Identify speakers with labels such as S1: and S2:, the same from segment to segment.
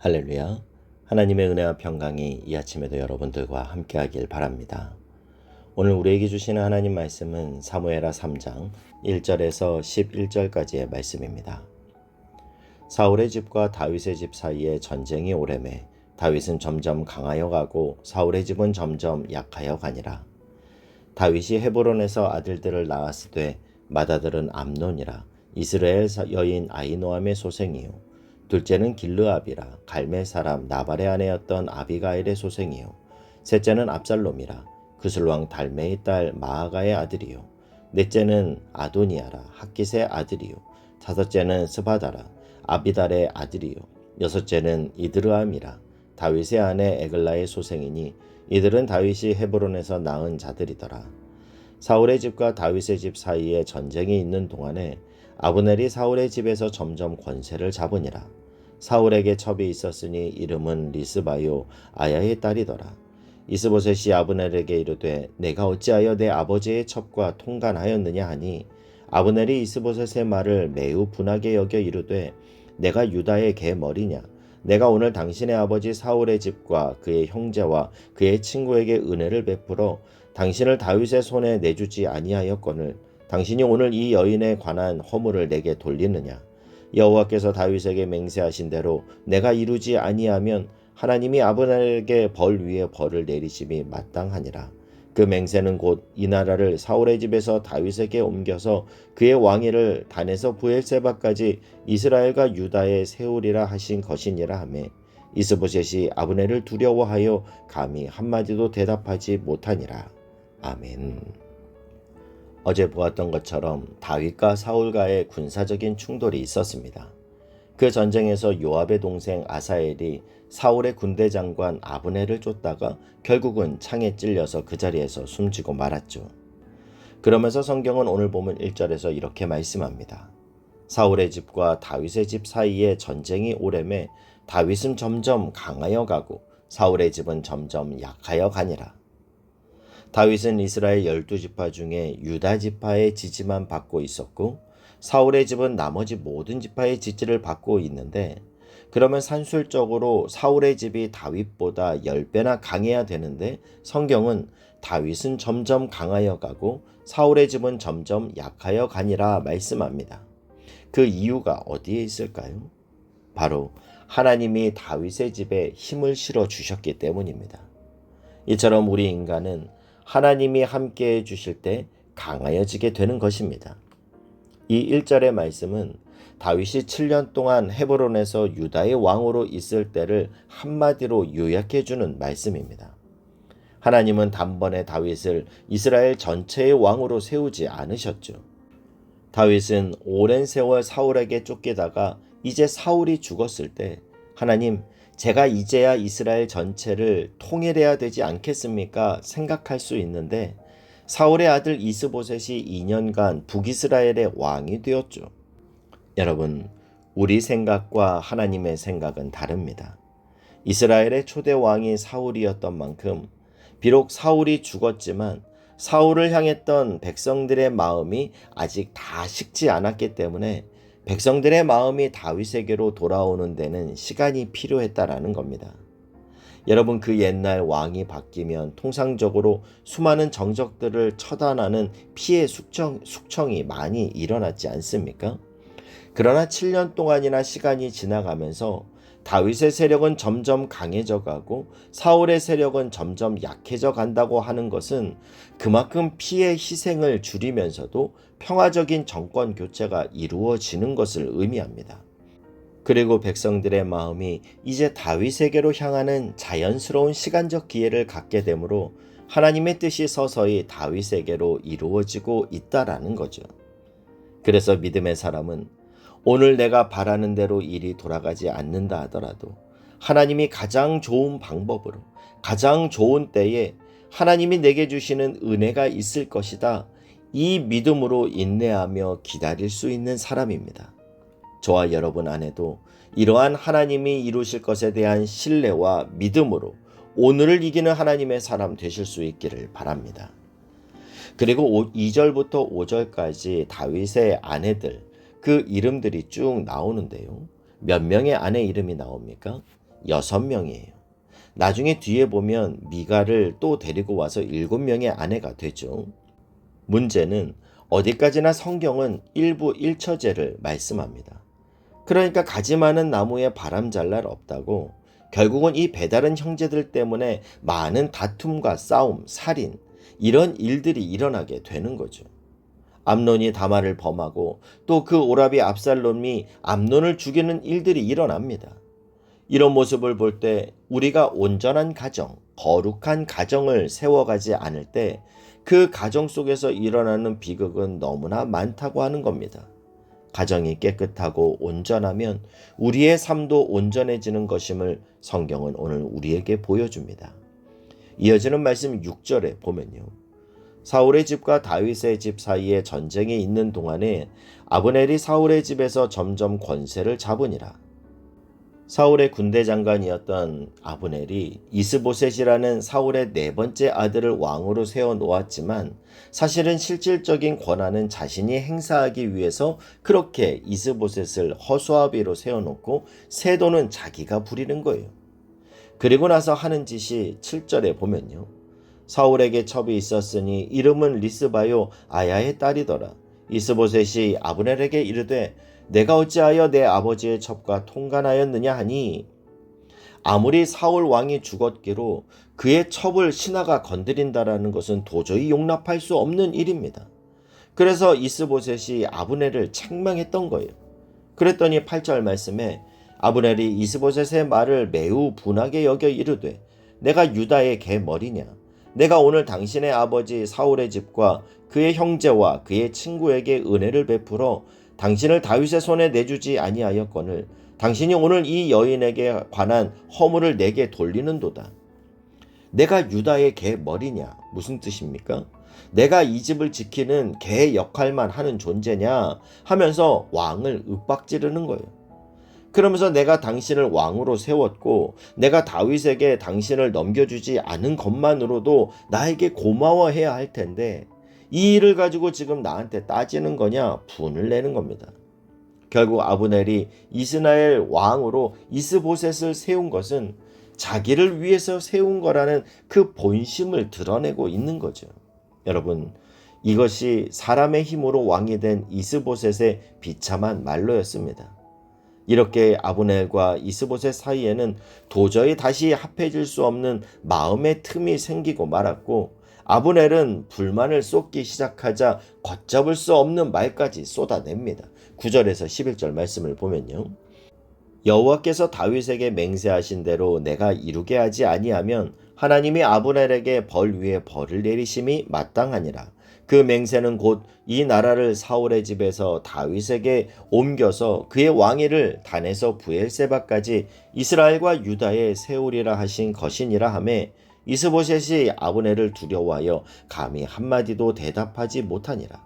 S1: 할렐루야. 하나님의 은혜와 평강이 이 아침에도 여러분들과 함께하길 바랍니다. 오늘 우리에게 주시는 하나님 말씀은 사무엘하 3장 1절에서 11절까지의 말씀입니다. 사울의 집과 다윗의 집 사이에 전쟁이 오래매 다윗은 점점 강하여 가고 사울의 집은 점점 약하여 가니라. 다윗이 헤브론에서 아들들을 낳았으되 맏아들은 암논이라 이스라엘 여인 아이노함의 소생이요 둘째는 길르압이라 갈멜 사람 나발의 아내였던 아비가일의 소생이요. 셋째는 압살롬이라 그슬왕 달메의 딸 마아가의 아들이요. 넷째는 아도니아라 학깃의 아들이요. 다섯째는 스바다라 아비달의 아들이요. 여섯째는 이드르암이라 다윗의 아내 에글라의 소생이니 이들은 다윗이 헤브론에서 낳은 자들이더라. 사울의 집과 다윗의 집 사이에 전쟁이 있는 동안에 아브넬이 사울의 집에서 점점 권세를 잡으니라. 사울에게 첩이 있었으니 이름은 리스바요 아야의 딸이더라. 이스보셋이 아브넬에게 이르되 내가 어찌하여 내 아버지의 첩과 통간하였느냐 하니? 아브넬이 이스보셋의 말을 매우 분하게 여겨 이르되 내가 유다의 개 머리냐? 내가 오늘 당신의 아버지 사울의 집과 그의 형제와 그의 친구에게 은혜를 베풀어 당신을 다윗의 손에 내주지 아니하였거늘 당신이 오늘 이 여인에 관한 허물을 내게 돌리느냐 여호와께서 다윗에게 맹세하신 대로 내가 이루지 아니하면 하나님이 아브넬에게 벌 위에 벌을 내리심이 마땅하니라. 그 맹세는 곧 이 나라를 사울의 집에서 다윗에게 옮겨서 그의 왕위를 단에서 부엘세바까지 이스라엘과 유다에 세우리라 하신 것이니라 하매 이스보셋이 아브넬을 두려워하여 감히 한마디도 대답하지 못하니라. 아멘. 어제 보았던 것처럼 다윗과 사울과의 군사적인 충돌이 있었습니다. 그 전쟁에서 요압의 동생 아사엘이 사울의 군대 장관 아브넬을 쫓다가 결국은 창에 찔려서 그 자리에서 숨지고 말았죠. 그러면서 성경은 오늘 보면 1절에서 이렇게 말씀합니다. 사울의 집과 다윗의 집 사이에 전쟁이 오래매 다윗은 점점 강하여 가고 사울의 집은 점점 약하여 가니라. 다윗은 이스라엘 열두 지파 중에 유다 지파의 지지만 받고 있었고 사울의 집은 나머지 모든 지파의 지지를 받고 있는데 그러면 산술적으로 사울의 집이 다윗보다 10배나 강해야 되는데 성경은 다윗은 점점 강하여 가고 사울의 집은 점점 약하여 가니라 말씀합니다. 그 이유가 어디에 있을까요? 바로 하나님이 다윗의 집에 힘을 실어 주셨기 때문입니다. 이처럼 우리 인간은 하나님이 함께 해 주실 때 강하여지게 되는 것입니다. 이 1절의 말씀은 다윗이 7년 동안 헤브론에서 유다의 왕으로 있을 때를 한마디로 요약해 주는 말씀입니다. 하나님은 단번에 다윗을 이스라엘 전체의 왕으로 세우지 않으셨죠. 다윗은 오랜 세월 사울에게 쫓기다가 이제 사울이 죽었을 때 하나님 제가 이제야 이스라엘 전체를 통일해야 되지 않겠습니까? 생각할 수 있는데 사울의 아들 이스보셋이 2년간 북이스라엘의 왕이 되었죠. 여러분, 우리 생각과 하나님의 생각은 다릅니다. 이스라엘의 초대 왕이 사울이었던 만큼 비록 사울이 죽었지만 사울을 향했던 백성들의 마음이 아직 다 식지 않았기 때문에 백성들의 마음이 다윗에게로 돌아오는 데는 시간이 필요했다라는 겁니다. 여러분 그 옛날 왕이 바뀌면 통상적으로 수많은 정적들을 처단하는 피해 숙청, 숙청이 많이 일어났지 않습니까? 그러나 7년 동안이나 시간이 지나가면서 다윗의 세력은 점점 강해져 가고 사울의 세력은 점점 약해져 간다고 하는 것은 그만큼 피해 희생을 줄이면서도 평화적인 정권 교체가 이루어지는 것을 의미합니다. 그리고 백성들의 마음이 이제 다윗에게로 향하는 자연스러운 시간적 기회를 갖게 되므로 하나님의 뜻이 서서히 다윗에게로 이루어지고 있다라는 거죠. 그래서 믿음의 사람은 오늘 내가 바라는 대로 일이 돌아가지 않는다 하더라도 하나님이 가장 좋은 방법으로 가장 좋은 때에 하나님이 내게 주시는 은혜가 있을 것이다. 이 믿음으로 인내하며 기다릴 수 있는 사람입니다. 저와 여러분 안에도 이러한 하나님이 이루실 것에 대한 신뢰와 믿음으로 오늘을 이기는 하나님의 사람 되실 수 있기를 바랍니다. 그리고 2절부터 5절까지 다윗의 아내들, 그 이름들이 쭉 나오는데요. 몇 명의 아내 이름이 나옵니까? 여섯 명이에요. 나중에 뒤에 보면 미가를 또 데리고 와서 일곱 명의 아내가 되죠. 문제는 어디까지나 성경은 일부 일처제를 말씀합니다. 그러니까 가지 많은 나무에 바람 잘 날 없다고 결국은 이 배다른 형제들 때문에 많은 다툼과 싸움, 살인 이런 일들이 일어나게 되는 거죠. 암론이 다말을 범하고 또 그 오라비 압살롬이 암론을 죽이는 일들이 일어납니다. 이런 모습을 볼 때 우리가 온전한 가정, 거룩한 가정을 세워가지 않을 때 그 가정 속에서 일어나는 비극은 너무나 많다고 하는 겁니다. 가정이 깨끗하고 온전하면 우리의 삶도 온전해지는 것임을 성경은 오늘 우리에게 보여줍니다. 이어지는 말씀 6절에 보면요. 사울의 집과 다윗의 집 사이에 전쟁이 있는 동안에 아브넬이 사울의 집에서 점점 권세를 잡으니라. 사울의 군대 장관이었던 아브넬이 이스보셋이라는 사울의 네 번째 아들을 왕으로 세워 놓았지만 사실은 실질적인 권한은 자신이 행사하기 위해서 그렇게 이스보셋을 허수아비로 세워 놓고 세도는 자기가 부리는 거예요. 그리고 나서 하는 짓이 7절에 보면요. 사울에게 첩이 있었으니 이름은 리스바요 아야의 딸이더라. 이스보셋이 아브넬에게 이르되 내가 어찌하여 내 아버지의 첩과 통관하였느냐 하니 아무리 사울 왕이 죽었기로 그의 첩을 신하가 건드린다라는 것은 도저히 용납할 수 없는 일입니다. 그래서 이스보셋이 아브넬을 책망했던 거예요. 그랬더니 8절 말씀에 아브넬이 이스보셋의 말을 매우 분하게 여겨 이르되 내가 유다의 개 머리냐 내가 오늘 당신의 아버지 사울의 집과 그의 형제와 그의 친구에게 은혜를 베풀어 당신을 다윗의 손에 내주지 아니하였거늘 당신이 오늘 이 여인에게 관한 허물을 내게 돌리는도다. 내가 유다의 개 머리냐? 무슨 뜻입니까? 내가 이 집을 지키는 개 역할만 하는 존재냐? 하면서 왕을 윽박지르는 거예요. 그러면서 내가 당신을 왕으로 세웠고 내가 다윗에게 당신을 넘겨주지 않은 것만으로도 나에게 고마워해야 할 텐데 이 일을 가지고 지금 나한테 따지는 거냐 분을 내는 겁니다. 결국 아브넬이 이스라엘 왕으로 이스보셋을 세운 것은 자기를 위해서 세운 거라는 그 본심을 드러내고 있는 거죠. 여러분, 이것이 사람의 힘으로 왕이 된 이스보셋의 비참한 말로였습니다. 이렇게 아브넬과 이스보셋 사이에는 도저히 다시 합해질 수 없는 마음의 틈이 생기고 말았고 아브넬은 불만을 쏟기 시작하자 걷잡을 수 없는 말까지 쏟아냅니다. 9절에서 11절 말씀을 보면요. 여호와께서 다윗에게 맹세하신 대로 내가 이루게 하지 아니하면 하나님이 아브넬에게 벌 위에 벌을 내리심이 마땅하니라. 그 맹세는 곧 이 나라를 사울의 집에서 다윗에게 옮겨서 그의 왕위를 단에서 부엘세바까지 이스라엘과 유다에 세우리라 하신 것이니라 하매 이스보셋이 아브넬을 두려워하여 감히 한마디도 대답하지 못하니라.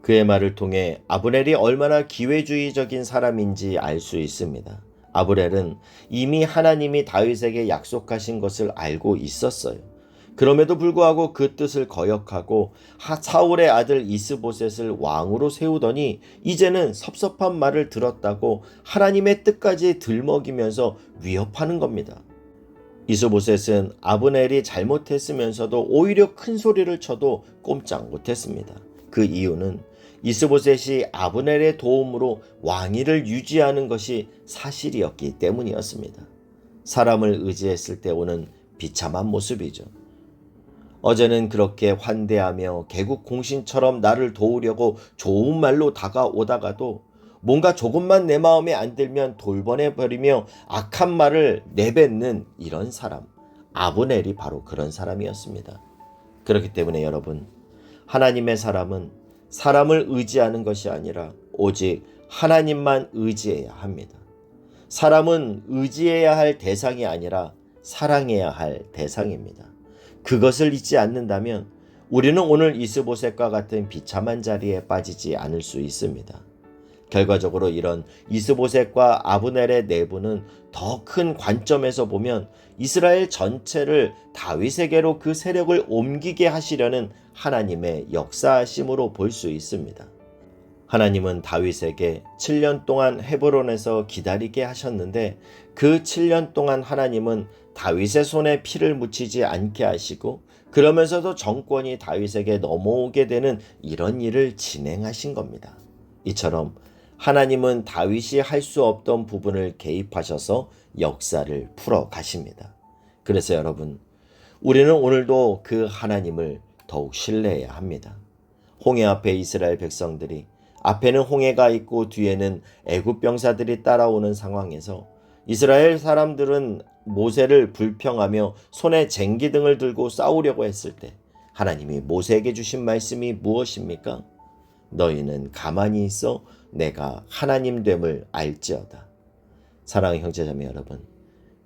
S1: 그의 말을 통해 아브넬이 얼마나 기회주의적인 사람인지 알 수 있습니다. 아브넬은 이미 하나님이 다윗에게 약속하신 것을 알고 있었어요. 그럼에도 불구하고 그 뜻을 거역하고 사울의 아들 이스보셋을 왕으로 세우더니 이제는 섭섭한 말을 들었다고 하나님의 뜻까지 들먹이면서 위협하는 겁니다. 이스보셋은 아브넬이 잘못했으면서도 오히려 큰 소리를 쳐도 꼼짝 못했습니다. 그 이유는 이스보셋이 아브넬의 도움으로 왕위를 유지하는 것이 사실이었기 때문이었습니다. 사람을 의지했을 때 오는 비참한 모습이죠. 어제는 그렇게 환대하며 개국 공신처럼 나를 도우려고 좋은 말로 다가오다가도 뭔가 조금만 내 마음에 안 들면 돌번해 버리며 악한 말을 내뱉는 이런 사람. 아브넬이 바로 그런 사람이었습니다. 그렇기 때문에 여러분, 하나님의 사람은 사람을 의지하는 것이 아니라 오직 하나님만 의지해야 합니다. 사람은 의지해야 할 대상이 아니라 사랑해야 할 대상입니다. 그것을 잊지 않는다면 우리는 오늘 이스보셋과 같은 비참한 자리에 빠지지 않을 수 있습니다. 결과적으로 이런 이스보셋과 아브넬의 내부는 더 큰 관점에서 보면 이스라엘 전체를 다윗에게로 그 세력을 옮기게 하시려는 하나님의 역사심으로 볼 수 있습니다. 하나님은 다윗에게 7년 동안 헤브론에서 기다리게 하셨는데 그 7년 동안 하나님은 다윗의 손에 피를 묻히지 않게 하시고 그러면서도 정권이 다윗에게 넘어오게 되는 이런 일을 진행하신 겁니다. 이처럼 하나님은 다윗이 할 수 없던 부분을 개입하셔서 역사를 풀어 가십니다. 그래서 여러분, 우리는 오늘도 그 하나님을 더욱 신뢰해야 합니다. 홍해 앞에 이스라엘 백성들이 앞에는 홍해가 있고 뒤에는 애굽 병사들이 따라오는 상황에서 이스라엘 사람들은 모세를 불평하며 손에 쟁기 등을 들고 싸우려고 했을 때 하나님이 모세에게 주신 말씀이 무엇입니까? 너희는 가만히 있어 내가 하나님 됨을 알지어다. 사랑하는 형제자매 여러분,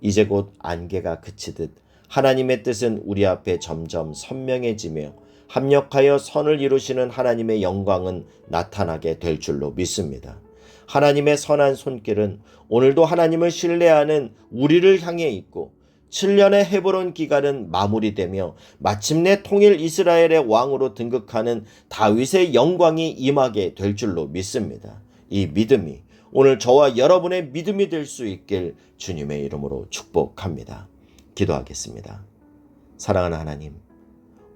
S1: 이제 곧 안개가 그치듯 하나님의 뜻은 우리 앞에 점점 선명해지며 합력하여 선을 이루시는 하나님의 영광은 나타나게 될 줄로 믿습니다. 하나님의 선한 손길은 오늘도 하나님을 신뢰하는 우리를 향해 있고 7년의 헤브론 기간은 마무리되며 마침내 통일 이스라엘의 왕으로 등극하는 다윗의 영광이 임하게 될 줄로 믿습니다. 이 믿음이 오늘 저와 여러분의 믿음이 될 수 있길 주님의 이름으로 축복합니다. 기도하겠습니다. 사랑하는 하나님,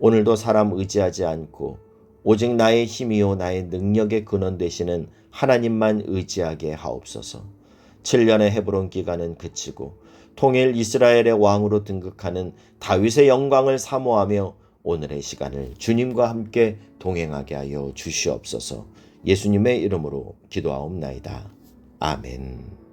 S1: 오늘도 사람 의지하지 않고 오직 나의 힘이요 나의 능력의 근원 되시는 하나님만 의지하게 하옵소서. 7년의 헤브론 기간은 그치고 통일 이스라엘의 왕으로 등극하는 다윗의 영광을 사모하며 오늘의 시간을 주님과 함께 동행하게 하여 주시옵소서. 예수님의 이름으로 기도하옵나이다. 아멘.